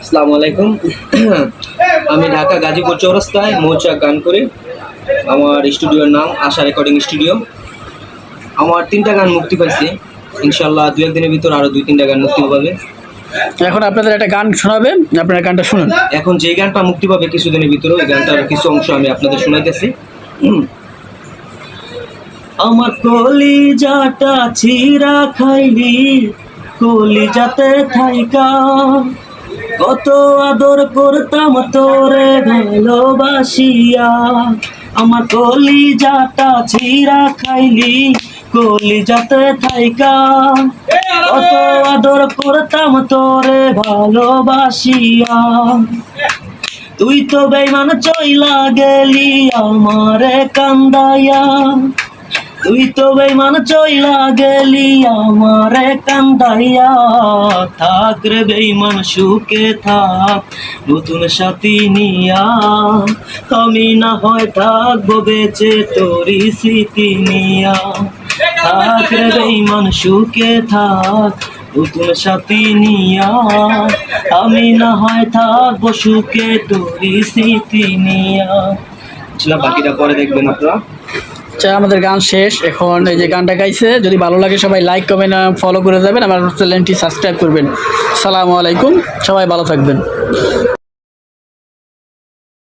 আসসালামু আলাইকুম। আমি ঢাকা গাজীপুর চৌরাস্তায় মৌচাক গান করি আমার স্টুডিওর নাম আশা রেকর্ডিং স্টুডিও। আমার তিনটা গান মুক্তি পাইছে। ইনশাল্লাহ দু একদিনের ভিতর আরও দুই তিনটা গান মুক্তি পাবে। এখন আপনাদের একটা গান শোনাবে আপনারা গানটা শুনুন। এখন যে গানটা মুক্তি পাবে কিছুদিনের ভিতরে ওই গানটার কিছু অংশ আমি আপনাদের শোনাইতেছি। আমার কলিজাটা চিরা খাইলি কলিজাতে থাইকা। কত আদর করতাম তোরে ভালোবাসিয়া। আমার কলিজাটা চিরা খাইলি কলিজাতে থাইকা। কত আদর করতাম তোরে ভালোবাসিয়া। তুই তো বেমান চইলা গেলি আমারে কান্দাইয়া। তুই তো বেমান চইলা গেলি, আমারে কান্দাইয়া থাক রে বেইমান, সুখে থাক, নতুন সাথী নিয়া। আমি না হয় থাকব বেঁচে তোরি স্মৃতি নিয়া। থাক রে বেইমান, সুখে থাক, নতুন সাথী নিয়া। আমি না হয় থাকব সুখে তোরি স্মৃতি নিয়া। বাকিটা পরে দেখবেন আপনারা। আচ্ছা আমাদের গান শেষ। এখন এই যে গানটা গাইছে, যদি ভালো লাগে সবাই লাইক কমেন্ট ফলো করে যাবেন। আমার চ্যানেলটি সাবস্ক্রাইব করবেন। সালামু আলাইকুম, সবাই ভালো থাকবেন।